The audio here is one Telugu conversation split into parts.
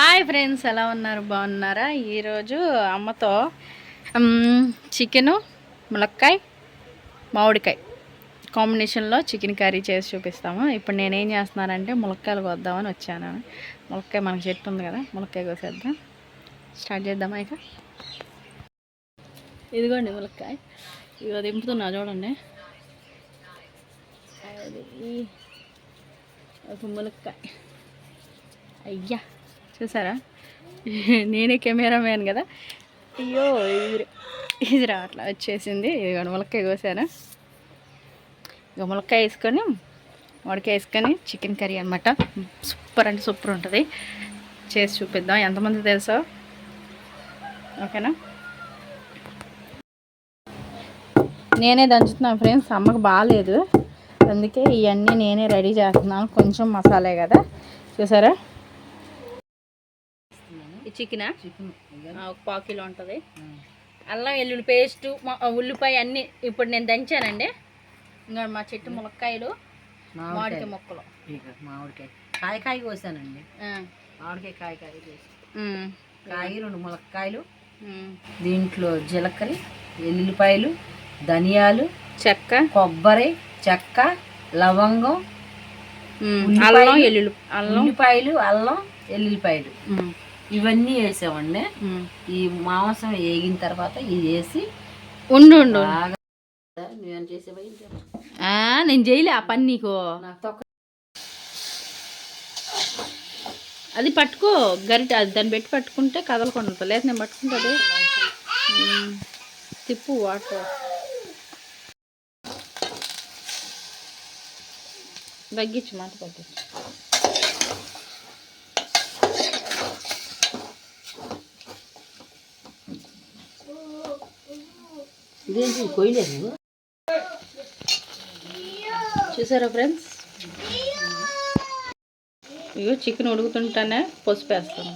హాయ్ ఫ్రెండ్స్ ఎలా ఉన్నారు? బాగున్నారా? ఈరోజు అమ్మతో చికెను ములక్కాయ మామిడికాయ కాంబినేషన్లో చికెన్ కర్రీ చేసి చూపిస్తాము. ఇప్పుడు నేనేం చేస్తున్నానంటే ములక్కాయలు కొద్దామని వచ్చాను. ములక్కాయ మనకు చెట్టు ఉంది కదా ములక్కాయ కోసేద్దాం. స్టార్ట్ చేద్దామా ఇక? ఇదిగోండి ములక్కాయ. ఇదిగో దింపుతున్నా చూడండి. అది ఒక ములక్కాయ. అయ్యా! చూసారా? నేనే కెమెరామ్యాన్ కదా? అయ్యో ఇది ఇది రావట్లా వచ్చేసింది. ఇది ములక్కాయ కోసాను. ఇక ములక్కాయ వేసుకొని వడకాయ వేసుకొని చికెన్ కర్రీ అనమాట సూపర్ అంటే సూపర్ ఉంటుంది. చేసి చూపిద్దాం. ఎంతమంది తెలుసో? ఓకేనా? నేనే దంచుతున్నాను ఫ్రెండ్స్. అమ్మకు బాగాలేదు అందుకే ఇవన్నీ నేనే రెడీ చేస్తున్నాను. కొంచెం మసాలే కదా. చూసారా? చికెనా? ఒక పావు కిలో ఉంటుంది. అల్లం వెల్లుల్లి పేస్ట్ ఉల్లిపాయ అన్నీ ఇప్పుడు నేను దంచానండి. ఇంకా మా చెట్టు ములక్కాయలు మామిడికాయ మొక్కలు. మామిడికాయ. కాయ కాయ కోసానండి మామిడికాయ కాయ కాయ రెండు ములక్కాయలు. దీంట్లో జీలకర్ర ఎల్లుల్లిపాయలు ధనియాలు చెక్క. కొబ్బరి చెక్క లవంగం అల్లం వెల్లుల్లి అల్లం. ఉల్లిపాయలు అల్లం ఎల్లుల్లిపాయలు ఇవన్నీ వేసామండి. ఈ మాంసం వేగిన తర్వాత ఇది వేసి ఉండు ఉండు. నేను నేను చేయలే ఆ పని నీకు. అది పట్టుకో గరిట అది దాన్ని పెట్టి పట్టుకుంటే కదలకుండా లేదు నేను పట్టుకుంటుంది తిప్పు వాటర్. తగ్గించు మాట తగ్గించు. ఇదేంటి కొయ్యలేదు చూసారా ఫ్రెండ్స్? ఇగో చికెన్ ఉడుకుతుంటానే పసుపు వేస్తాను.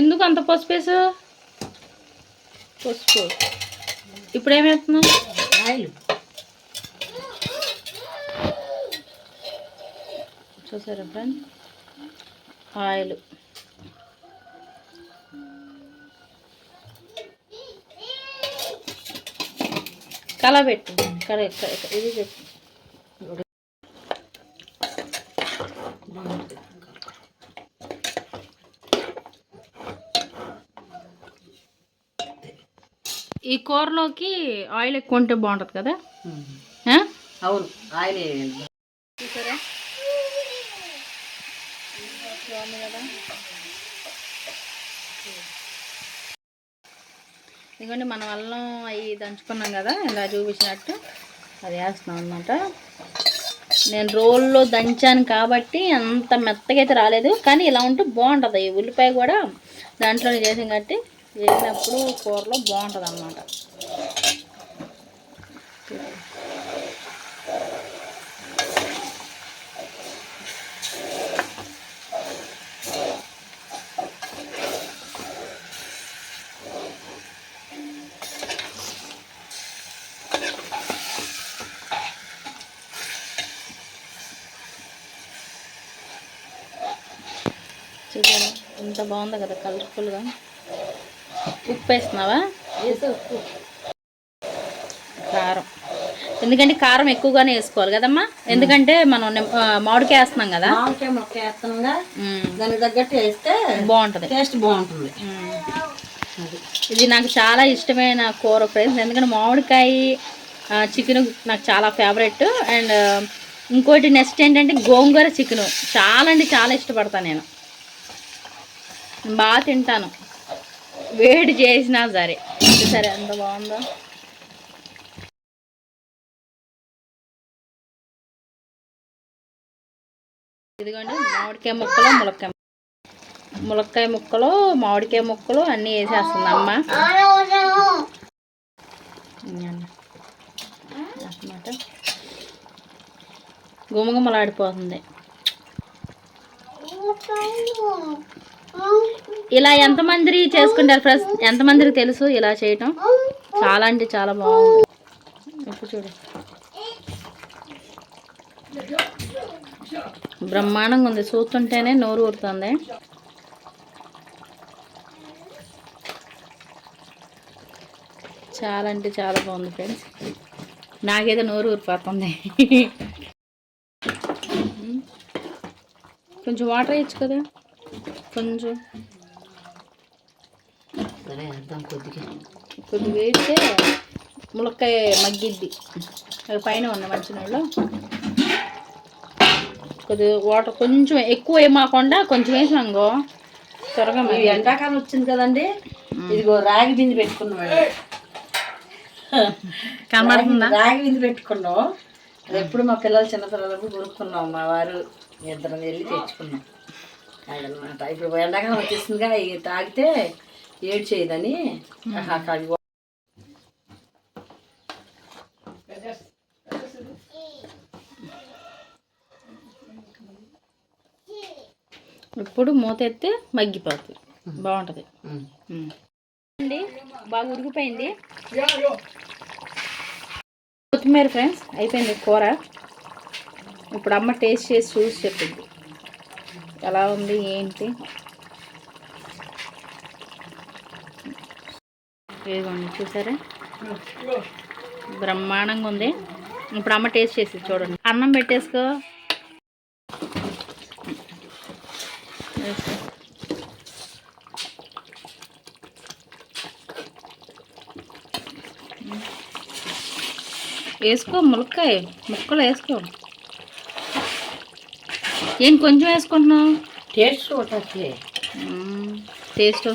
ఎందుకు అంత పసుపు వేసు పసుపు. ఇప్పుడు ఏం వేస్తున్నావు? ఆయిల్. చూసారా ఫ్రెండ్స్? ఆయిల్. కళ పెట్టు. కళ ఇది పెట్టు. ఈ కూరలోకి ఆయిల్ ఎక్కువ ఉంటే బాగుంటుంది కదా? అవును ఆయిల్. చూసారా? కదా? ఇదిగోండి మనం అల్లం అవి దంచుకున్నాం కదా ఇలా చూపించినట్టు అది వేస్తున్నాం అనమాట నేను రోల్లో దంచాను కాబట్టి అంత మెత్తగా అయితే రాలేదు కానీ ఇలా ఉంటే బాగుంటుంది. ఈ ఉల్లిపాయ కూడా దాంట్లోనే చేసాం కాబట్టి వేసినప్పుడు కూరలో బాగుంటుంది అన్నమాట చూసారా ఎంత బాగుందో కదా కలర్ఫుల్గా. ఉప్పు వేస్తున్నావా వేసే ఉప్పు కారం. ఎందుకంటే కారం ఎక్కువగానే వేసుకోవాలి కదమ్మా? ఎందుకంటే మనం మామిడికాయ వేస్తున్నాం కదా. మామిడికాయ మొక్క దానికి తగ్గట్టు వేస్తే బాగుంటుంది. టేస్ట్ బాగుంటుంది. ఇది నాకు చాలా ఇష్టమైన కూర ఫ్రెండ్స్. ఎందుకంటే మామిడికాయ చికెన్ నాకు చాలా ఫేవరెట్ అండ్ ఇంకోటి నెక్స్ట్ ఏంటంటే గోంగూర చికెన్. చాలా అంటే చాలా ఇష్టపడతాను నేను. బాగా తింటాను. వేడి చేసినా సరే. సరే ఎంత బాగుందో? ఇదిగోండి మామిడికాయ ముక్కలు ములక్కాయ ములక్కాయ ముక్కలు మామిడికాయ ముక్కలు అన్నీ వేసేస్తుంది అమ్మ. అన్నమాట. గుమగుమలాడిపోతుంది. ఇలా ఎంతమంది చేసుకుంటారు ఫ్రెండ్స్? ఎంతమందికి తెలుసు ఇలా చేయటం? చాలా అంటే చాలా బాగుంది. చూడు. బ్రహ్మాండంగా ఉంది. చూస్తుంటేనే నోరు ఊరుతుంది. చాలా అంటే చాలా బాగుంది ఫ్రెండ్స్. నాకేదో నోరు ఊరిపోతుంది. కొంచెం వాటర్ వేయచ్చు కదా? కొంచెం. సరే కొద్దిగా. కొద్దిగా వేస్తే ములక్కాయ మగ్గిద్ది. అది పైన ఉన్న మంచినీళ్ళు. కొద్దిగా వాటర్ కొంచెం ఎక్కువ వేయమాకుండా కొంచెం వేసినాంగో త్వరగా మగ్గి ఎండాకాలం వచ్చింది కదండి ఇదిగో రాగి బింది పెట్టుకున్నాం కనబడుతుందా? రాగి బింది పెట్టుకున్నాం. అది ఎప్పుడు మా పిల్లలు చిన్న పిల్లలకు కొనుక్కున్నాం మా వారు. ఇద్దరం వెళ్ళి తెచ్చుకున్నాం. అదనమాట ఇప్పుడు ఎండాకాలం వచ్చేసిందిగా ఇవి తాగితే ఏడు చేయదని ఇప్పుడు మూత ఎత్తే మగ్గిపోతుంది. బాగుంటుంది. అండి బాగా ఉడికిపోయింది. కొత్తిమీర ఫ్రెండ్స్ అయిపోయింది కూర. ఇప్పుడు అమ్మ టేస్ట్ చేసి చూసి చెప్పింది. ఎలా ఉంది ఏంటి? ఇదిగోండి చూసారా? బ్రహ్మాండంగా ఉంది. ఇప్పుడు అమ్మ టేస్ట్ చేసి చూడండి. అన్నం పెట్టేసుకో. వేసుకో. వేసుకో ములక్కాయ ముక్కలు వేసుకో. ఏం కొంచెం వేసుకుంటున్నావు? టేస్ట్ చూడటానికి టేస్ట్